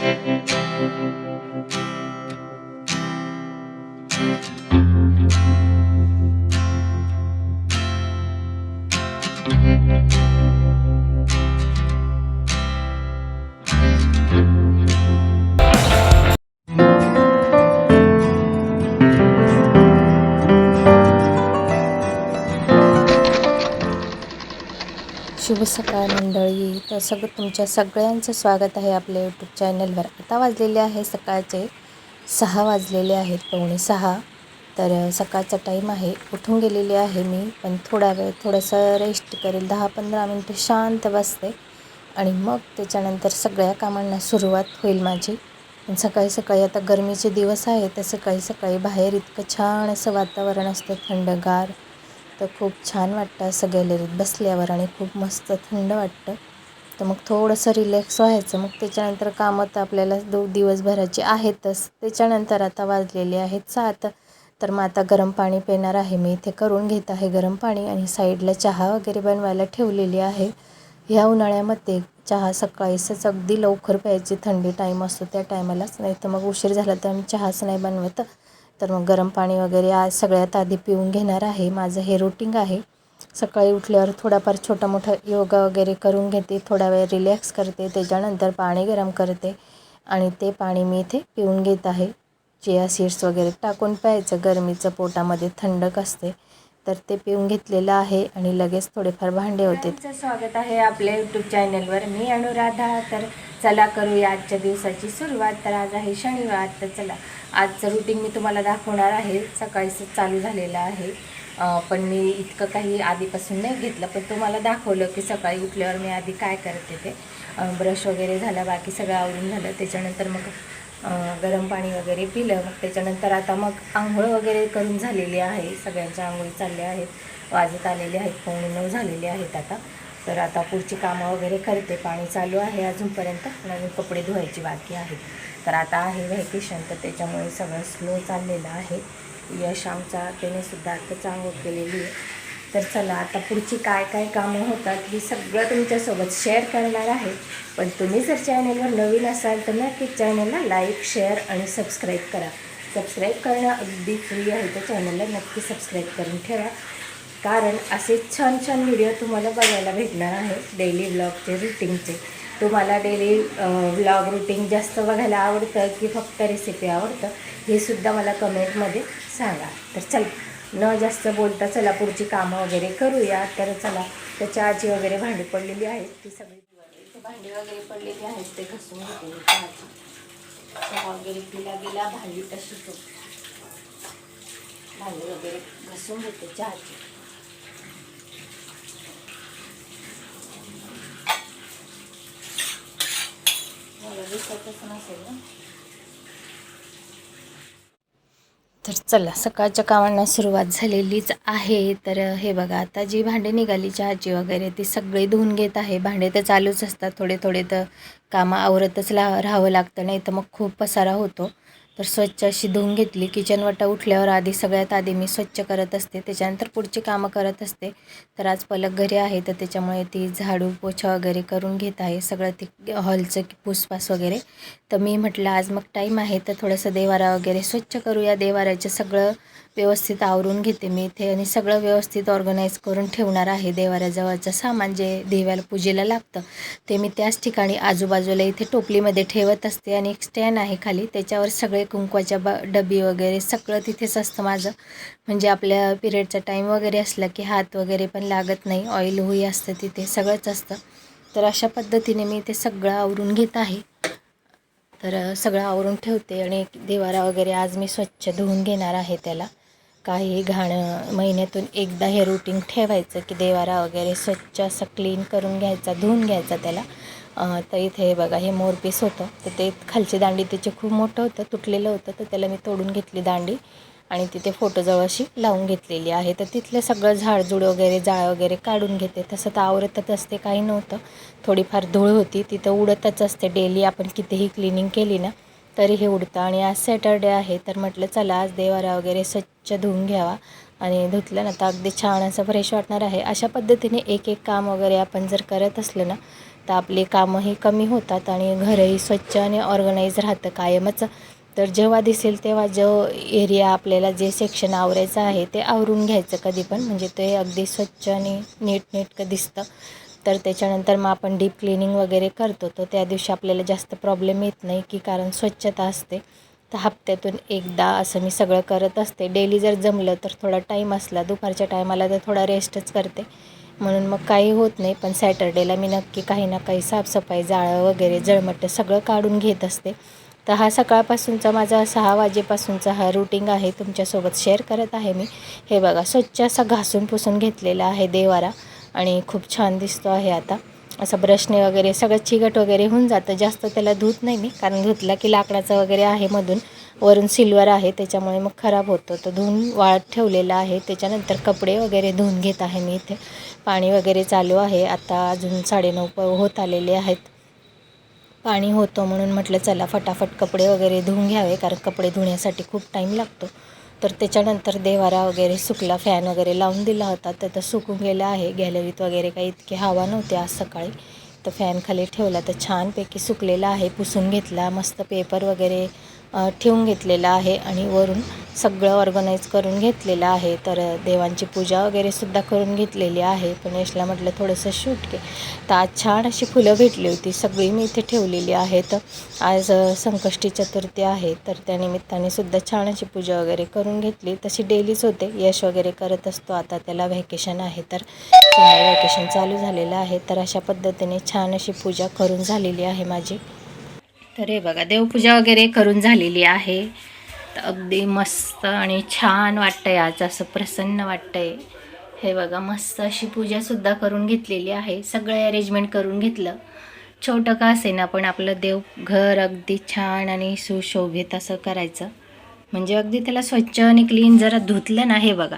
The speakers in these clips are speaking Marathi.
Thank you. शुभ सकाळ मंडळी. तर सगळं तुमच्या सगळ्यांचं स्वागत आहे आपल्या यूट्यूब चॅनलवर आता वाजलेले आहे सकाळचे सहा वाजलेले आहेत पावणे सहा. तर सकाळचा टाईम आहे. उठून गेलेली आहे मी पण थोडा वेळ थोडंसं रेस्ट करेल. दहा पंधरा मिनटं शांत बसते. आणि मग त्याच्यानंतर सगळ्या कामांना सुरुवात होईल माझी. पण सकाळी सकाळी आता गरमीचे दिवस आहे तर सकाळी सकाळी बाहेर इतकं छान असं वातावरण असतं थंडगार. तर खूप छान वाटतं असं गॅलरीत बसल्यावर आणि खूप मस्त थंड वाटतं. तर मग थोडंसं रिलॅक्स व्हायचं. मग त्याच्यानंतर कामं तर आपल्याला दो दिवसभराची आहेतच. त्याच्यानंतर आता वाजलेले आहेत सात. तर मग आता गरम पाणी पिणार आहे. मी इथे करून घेत आहे गरम पाणी आणि साईडला चहा वगैरे बनवायला ठेवलेली आहे. ह्या उन्हाळ्यामध्ये चहा सकाळीच अगदी लवकर प्यायची थंडी टाईम असतो त्या टायमालाच नाही तर मग उशीर झाला तर आम्ही चहाच नाही बनवत. तर मग गरम पाणी वगैरे आज सगळ्यात आधी पिऊन घेणार आहे. माझं हे रुटीन आहे. सकाळी उठल्यावर थोडाफार छोटा मोठा योगा वगैरे करून घेते. थोडा वेळ रिलॅक्स करते. त्याच्यानंतर पाणी गरम करते आणि ते पाणी मी इथे पिऊन घेत आहे. चिया सीड्स वगैरे टाकून प्यायचं. गरमीचं पोटामध्ये थंडक असते. तर ते पिऊन घेतलेलं आहे आणि लगेच थोडेफार भांडे होते. स्वागत आहे आपल्या यूट्यूब चॅनलवर मी अनुराधा. तर चला करूया आजच्या दिवसाची सुरुवात. तर आज आहे शनिवार. तर चला आजचं रुटीन मी तुम्हाला दाखवणार आहे. सकाळीच चालू झालेलं आहे. पण मी इतकं काही आधीपासून नाही घेतलं पण तुम्हाला दाखवलं की सकाळी उठल्यावर मी आधी काय करते ते. ब्रश वगैरे झाला बाकी सगळं आवरून झालं. त्याच्यानंतर मग गरम पाणी वगैरे पिलं मग त्याच्यानंतर आता मग आंघोळ वगैरे करून झालेली आहे. सगळ्यांच्या आंघोळी चालल्या आहेत वाजत आलेले आहेत पावणे नऊ झालेले आहेत आता. तर आता पुढची कामं वगैरे करते पाणी चालू आहे अजूनपर्यंत नवीन कपडे धुवायची बाकी आहे. तर आता आहे व्हॅकेशन तर त्याच्यामुळे सगळं स्लो चाललेलं आहे. यश आमचा त्याने सुद्धा आता आंघोळ केलेली आहे. तर चला आता पुढची काय काय कामं होतात ही सगळं तुमच्यासोबत शेअर करणार आहे. पण तुम्ही जर चॅनलवर नवीन असाल तर नक्कीच चॅनलला लाईक शेअर आणि सबस्क्राईब करा. सबस्क्राईब करणं अगदी फ्री आहे तर चॅनलला नक्की सबस्क्राईब करून ठेवा. कारण असे छान छान व्हिडिओ तुम्हाला बघायला भेटणार आहे. डेली ब्लॉगचे रुटीनचे तुम्हाला डेली ब्लॉग रुटीन जास्त बघायला आवडतं की फक्त रेसिपी आवडतं हे सुद्धा मला कमेंटमध्ये सांगा. तर चल. न जास्त बोलता चला पुढची कामं वगैरे करूया. तर चला तर चहाची वगैरे भांडी पडलेली आहेत ती सगळी भांडी वगैरे पडलेली आहेत ते घसून घेते चहाची चहा वगैरे पिला गेला भांडी तशी तो भांडी वगैरे घसून घेते चहाची. मला दिसतच नसेल ना. तर चला सकाळच्या कामांना सुरुवात झालेलीच आहे. तर हे बघा आता जी भांडे निघाली चहाची वगैरे ती सगळी धुवून घेत आहे. भांडे तर चालूच असतात थोडे थोडे तर कामं आवरतच ला राहावं लागतं नाही तर मग खूप पसारा होतो. तर स्वच्छ अशी धुवून घेतली. किचन वाटा उठल्यावर आधी सगळ्यात आधी मी स्वच्छ करत असते. त्याच्यानंतर पुढची कामं करत असते. तर आज पलक घरी आहे तर त्याच्यामुळे ती झाडू पोछा वगैरे करून घेत आहे. सगळं ती हॉलचं पुसपास वगैरे. तर मी म्हटलं आज मग टाईम आहे तर थोडंसं देवारा वगैरे स्वच्छ करूया. देवाऱ्याचं सगळं व्यवस्थित आवरून घेते मी इथे आणि सगळं व्यवस्थित ऑर्गनाईज करून ठेवणार आहे. देवाऱ्याजवळचं सामान जे देवाला पूजेला लागतं ते मी त्याच ठिकाणी आजूबाजूला इथे टोपलीमध्ये ठेवत असते आणि एक स्टँड आहे खाली. त्याच्यावर सगळे कुंकवाच्या ब डबी वगैरे सगळं तिथेच असतं माझं. म्हणजे आपल्या पिरियडचा टाईम वगैरे असला की हात वगैरे पण लागत नाही ऑइल होई असतं तिथे सगळंच असतं. तर अशा पद्धतीने मी ते सगळं आवरून घेत आहे. तर सगळं आवरून ठेवते आणि देवारा वगैरे आज मी स्वच्छ धुवून घेणार आहे त्याला. काही घाण महिन्यातून एकदा हे रुटीन ठेवायचं की देवारा वगैरे स्वच्छ असं क्लीन करून घ्यायचा धुवून घ्यायचा त्याला. तर इथे हे बघा हे मोरपीस होतं. तर ते खालची दांडी त्याचे खूप मोठं होतं तुटलेलं होतं. तर त्याला मी तोडून घेतली दांडी आणि तिथे फोटोजवळ अशी लावून घेतलेली आहे. तर तिथलं सगळं झाडझुड वगैरे जाळ वगैरे काढून घेते. तसं तर आवरतच असते काही नव्हतं. थोडीफार धूळ होती. तिथं उडतच असते. डेली आपण कितीही क्लिनिंग केली ना तरी हे उडतं. आणि आज सॅटरडे आहे तर म्हटलं चला आज देवारा वगैरे स्वच्छ धुवून घ्यावा. आणि धुतलं ना तर अगदी छान असं फ्रेश वाटणार आहे. अशा पद्धतीने एक एक काम वगैरे आपण जर करत असलं ना तर आपली कामंही कमी होतात आणि घरही स्वच्छ आणि ऑर्गनाईज राहतं कायमच. तर जेव्हा दिसेल तेव्हा जो एरिया आपल्याला जे सेक्शन आवरायचं आहे ते आवरून घ्यायचं कधी पण. म्हणजे ते अगदी स्वच्छ आणि नीटनेटकं दिसतं. तर त्याच्यानंतर मग आपण डीप क्लिनिंग वगैरे करतो. तर त्या दिवशी आपल्याला जास्त प्रॉब्लेम येत नाही की कारण स्वच्छता असते. तर हप्त्यातून एकदा असं मी सगळं करत असते. डेली जर जमलं तर थोडा टाईम असला दुपारच्या टायमाला तर थोडा रेस्टच करते. म्हणून मग काही होत नाही पण सॅटर्डेला मी नक्की काही ना काही साफसफाई जाळं वगैरे जळमट्ट सगळं काढून घेत असते. तर हा सकाळपासूनचा माझा सहा वाजेपासूनचा हा रुटीन आहे. तुमच्यासोबत शेअर करत आहे मी. हे बघा स्वच्छ असा घासून पुसून घेतलेला आहे देवारा. आणि खूप छान दिसतो आहे आता. असं ब्रशने वगैरे सगळं चिकट वगैरे होऊन जातं. जास्त त्याला धुत नाही मी कारण धुतला की लाकडाचं वगैरे आहे मधून. वरून सिल्वर आहे त्याच्यामुळे मग खराब होतो. तर धुवून वाळत ठेवलेलं आहे. त्याच्यानंतर कपडे वगैरे धुवून घेत आहे मी इथे. पाणी वगैरे चालू आहे. आता अजून साडेनऊ प होत आलेले आहेत. पाणी होतं म्हणून म्हटलं चला फटाफट कपडे वगैरे धुवून घ्यावे कारण कपडे धुण्यासाठी खूप टाईम लागतो. तर त्याच्यानंतर देवारा वगैरे सुकला फॅन वगैरे लावून दिला होता. तर तो सुकून गेला आहे. गॅलरीत वगैरे काही इतकी हवा नव्हती आज सकाळी. तर फॅन खाली ठेवला. तर छानपैकी सुकलेला आहे. पुसून घेतला. मस्त पेपर वगैरे ठेवून घेतलेला आहे. आणि वरून सगळं ऑर्गनाईज करून घेतलेलं आहे. तर देवांची पूजा वगैरे सुद्धा करून घेतलेली आहे. पण यशला म्हटलं थोडंसं शूट घे. तर आज छान अशी फुलं भेटली होती. सगळी मी इथे ठेवलेली आहेत. आज संकष्टी चतुर्थी आहे. तर त्यानिमित्ताने सुद्धा छान अशी पूजा वगैरे करून घेतली. तशी डेलीच होते. यश वगैरे करत असतो. आता त्याला व्हॅकेशन आहे. तर व्हॅकेशन चालू झालेलं आहे. तर अशा पद्धतीने छान अशी पूजा करून झालेली आहे माझी. तर हे बघा देवपूजा वगैरे करून झालेली आहे. तर अगदी मस्त आणि छान वाटतंय आज असं प्रसन्न वाटतंय. हे बघा मस्त अशी पूजासुद्धा करून घेतलेली आहे. सगळं अरेंजमेंट करून घेतलं. छोटं का असे ना पण आपलं देव घर अगदी छान आणि सुशोभित असं करायचं. म्हणजे अगदी त्याला स्वच्छ आणि क्लीन जरा धुतलं ना हे बघा.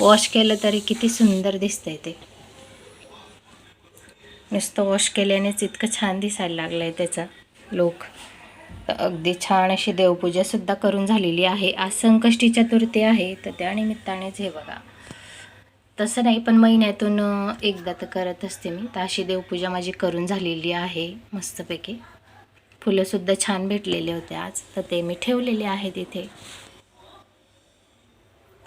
वॉश केलं तरी किती सुंदर दिसतंय ते. नुसतं वॉश केल्यानेच इतकं छान दिसायला लागलं आहे त्याचा लोक अगदी छान अशी देवपूजासुद्धा करून झालेली आहे. आज संकष्टी चतुर्थी आहे तर त्या निमित्तानेच हे बघा. तसं नाही पण महिन्यातून एकदा तर करत असते मी. तर अशी देवपूजा माझी करून झालेली आहे मस्तपैकी. फुलंसुद्धा छान भेटलेले होते आज तर ते मी ठेवलेले आहेत इथे.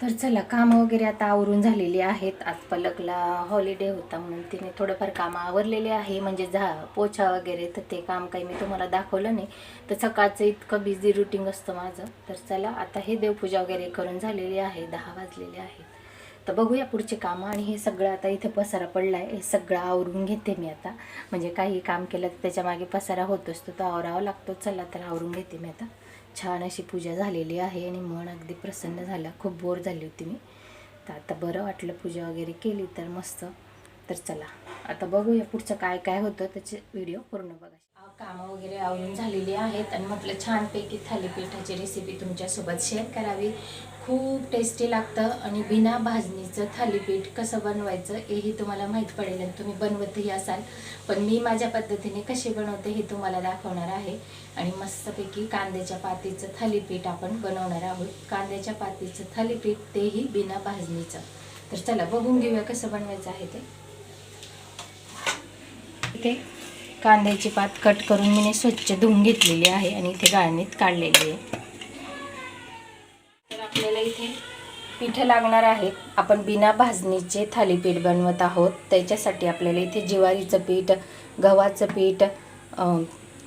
तर चला कामं वगैरे आता आवरून झालेली आहेत. आज पलकला हॉलिडे होता म्हणून तिने थोडंफार कामं आवरलेले आहे. म्हणजे झा पोछा वगैरे तर ते काम काही मी तुम्हाला दाखवलं नाही. तर सकाळचं इतकं बिझी रुटीन असतं माझं. तर चला आता हे देवपूजा वगैरे करून झालेली आहे. दहा वाजलेले आहेत. तर बघूया पुढचे कामं आणि हे सगळं आता इथे पसारा पडला आहे हे सगळं आवरून घेते मी आता. म्हणजे काही काम केलं तर त्याच्यामागे पसारा होत असतो तो आवरावा लागतो. चला तर आवरून घेते मी आता. छान अशी पूजा झालेली आहे आणि मन अगदी प्रसन्न झालं. खूप बोर झाली होती मी. तर आता बरं वाटलं पूजा वगैरे केली तर मस्त. तर चला आता बघूया पुढचं काय काय होतं त्याचे व्हिडिओ पूर्ण बघा कामं वगैरे आवरून झालेली आहेत आणि म्हटलं छानपैकी थालीपीठाची रेसिपी तुमच्यासोबत शेअर करावी. खूप टेस्टी लागतं आणि बिना भाजणीचं थालीपीठ कसं बनवायचं हेही तुम्हाला माहीत पडेल आणि तुम्ही बनवतही असाल. पण मी माझ्या पद्धतीने कसे बनवते हे तुम्हाला दाखवणार आहे. आणि मस्तपैकी कांद्याच्या पातीचं थालीपीठ आपण बनवणार आहोत. कांद्याच्या पातीचं थालीपीठ तेही बिना भाजणीचं. तर चला बघून घेऊया कसं बनवायचं आहे ते. इथे कांद्याची पात कट करून मी स्वच्छ धुवून घेतलेली आहे आणि इथे गाळणीत काढलेली आहे. तर आपल्याला इथे पीठ लागणार आहेत. आपण बिना भाजणीचे थालीपीठ बनवत आहोत. त्याच्यासाठी आपल्याला इथे ज्वारीचं पीठ गव्हाचं पीठ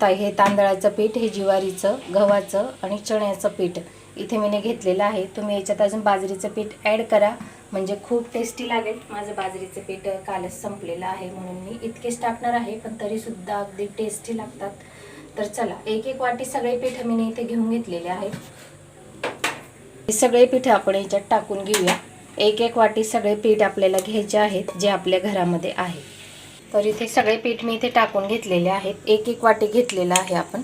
ता हे तांदळाचं पीठ हे ज्वारीचं गव्हाचं आणि चण्याचं पीठ इथे मीने घेतलेलं आहे. तुम्ही याच्यात अजून बाजरीचं पीठ ॲड करा. म्हणजे खूप टेस्टी लागेल. माझं बाजरीचं पीठ कालच संपलेलं आहे म्हणून मी इतकेच टाकणार आहे पण तरीसुद्धा अगदी टेस्टी लागतात. तर चला एक एक वाटी सगळे पीठ मी इथे घेऊन घेतलेले आहेत हे सगळे पीठ आपण याच्यात टाकून घेऊया. एक एक वाटी सगळे पीठ आपल्याला घ्यायचे आहेत जे आपल्या घरामध्ये आहे. तर इथे सगळे पीठ मी इथे टाकून घेतलेले आहेत. एक एक वाटी घेतलेलं आहे आपण.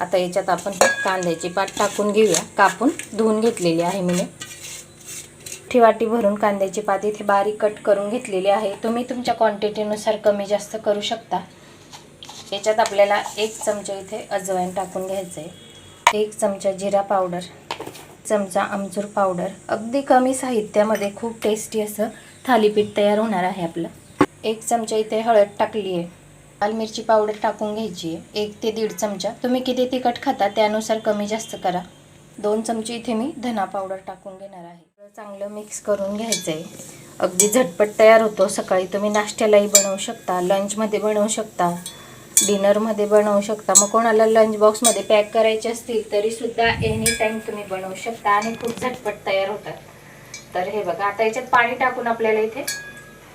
आता याच्यात आपण कांद्याची पात टाकून घेऊया. कापून धुवून घेतलेली आहे मी मोठी वाटी भरून कांद्याची पात इथे बारीक कट करून घेतलेली आहे. तुम्ही तुमच्या क्वांटिटीनुसार कमी जास्त करू शकता. याच्यात आपल्याला एक चमचा इथे अजवाईन टाकून घ्यायचं आहे एक चमचा जिरा पावडर चमचा आमचूर पावडर. अगदी कमी साहित्यामध्ये खूप टेस्टी असं थालीपीठ तयार होणार आहे आपलं. एक चमचा इथे हळद टाकली आहे लाल मिरची पावडर टाकून घ्यायची आहे एक ते दीड चमचा. तुम्ही किती तिखट खाता त्यानुसार कमी जास्त करा. दोन चमचे इथे मी धना पावडर टाकून घेणार आहे. चांगलं मिक्स करून घ्यायचं आहे अगदी झटपट तयार होतो. सकाळी तुम्ही नाश्त्यालाही बनवू शकता लंचमध्ये बनवू शकता डिनरमध्ये बनवू शकता. मग कोणाला लंच बॉक्समध्ये पॅक करायचे असतील तरीसुद्धा एनी टाईम तुम्ही बनवू शकता आणि खूप झटपट तयार होतात. तर हे बघा आता याच्यात पाणी टाकून आपल्याला इथे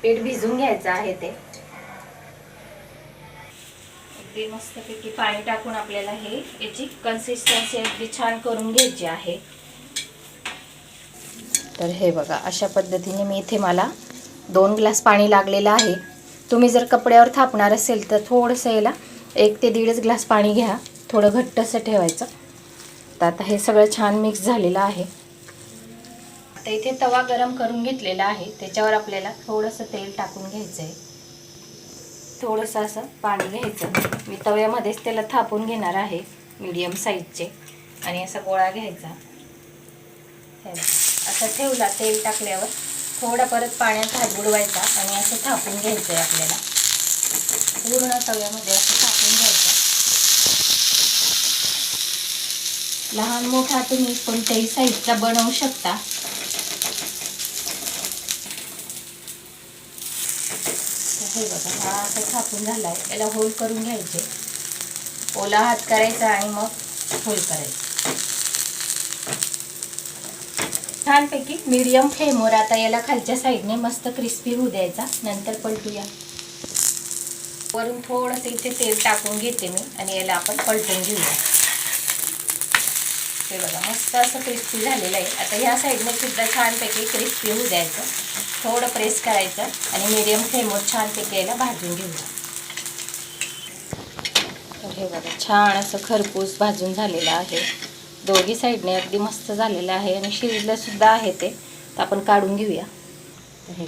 पीठ भिजून घ्यायचं आहे ते. अगदी मस्तपैकी पाणी टाकून आपल्याला हे याची कन्सिस्टन्सी अगदी छान करून घ्यायची आहे. तर हे बघा अशा पद्धतीने मी इथे मला दोन ग्लास पाणी लागलेलं आहे. तुम्ही जर कपड्यावर थापणार असेल तर थोडंसं याला एक ते दीडच ग्लास पाणी घ्या. थोडं घट्टसं ठेवायचं. तर आता हे सगळं छान मिक्स झालेलं आहे. आता इथे तवा गरम करून घेतलेला आहे. त्याच्यावर आपल्याला थोडंसं तेल टाकून घ्यायचं आहे थोडंसं असं पाणी घ्यायचं. मी तव्यामध्येच त्याला थापून घेणार आहे मीडियम साईजचे आणि असा गोळा घ्यायचा. हे असं ठेवला तेल टाकल्यावर थोडा परत पाण्यात हात बुडवायचा आणि असं थापून घ्यायचं आहे आपल्याला. पूर्ण तव्यामध्ये असं थापून घ्यायचं. लहान मोठा तुम्ही कोणत्याही साईजचा बनवू शकता. हे बघा हा असं थापून झाला आहे याला होल करून घ्यायचे. ओला हात करायचा आणि मग होल करायचं. छानपैकी मिडियम फ्लेमवर आता याला खालच्या साईडने मस्त क्रिस्पी होऊ द्यायचा. नंतर पलटूया. वरून थोडंसं इथे तेल टाकून घेते मी आणि याला आपण पलटून घेऊया. हे बघा मस्त असं क्रिस्पी झालेलं आहे. आता ह्या साईडने सुद्धा छानपैकी क्रिस्पी होऊ द्यायचं. थोडं प्रेस करायचं आणि मीडियम फ्लेमवर छानपैकी याला भाजून घेऊया. तर हे बघा छान असं खरपूस भाजून झालेलं आहे. दोघी साईडने अगदी मस्त झालेलं आहे आणि शिजलंसुद्धा आहे ते. तर आपण काढून घेऊया. हे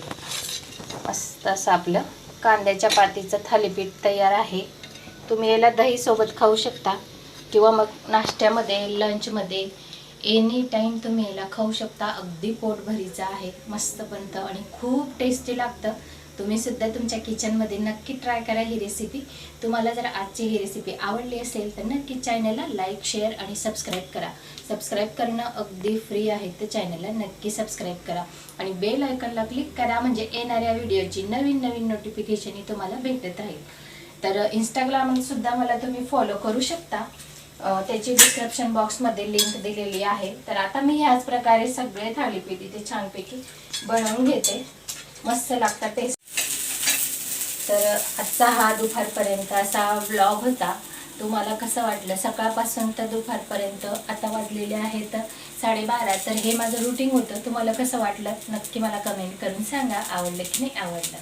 मस्त असं आपलं कांद्याच्या पातीचं थालीपीठ तयार आहे. तुम्ही याला दहीसोबत खाऊ शकता. किंवा मग नाश्त्यामध्ये लंचमध्ये एनी टाईम तुम्ही याला खाऊ शकता. अगदी पोटभरीचा आहे. मस्त बनतं आणि खूप टेस्टी लागतं. तुम्ही सुद्धा तुमच्या किचनमध्ये नक्की ट्राय करा ही रेसिपी तुम्हाला जर आजची ही रेसिपी आवडली असेल तर नक्की चॅनलला लाईक शेअर आणि सबस्क्राईब करा. सबस्क्राईब करणं अगदी फ्री आहे. तर चॅनलला नक्की सबस्क्राईब करा. आणि बेल आयकनला क्लिक करा म्हणजे येणाऱ्या व्हिडिओची नवीन नवीन नोटिफिकेशनही तुम्हाला भेटत राहील. तर इंस्टाग्रामवर सुद्धा मला तुम्ही फॉलो करू शकता. त्याची डिस्क्रिप्शन बॉक्समध्ये लिंक दिलेली आहे. तर आता मी ह्याच प्रकारे सगळे थालीपीठ इथे छानपैकी बनवून घेते. मस्त लागतात टेस्ट तर आजचा हा दुपारपर्यंत असा व्लॉग होता. तुम्हाला कसं वाटलं? सकाळपासून तर दुपारपर्यंत आता वाजलेले आहेत साडेबारा. तर हे माझं रुटीन होतं. तुम्हाला कसं वाटलं? नक्की मला कमेंट करून सांगा. आवडलं की नाही आवडलं?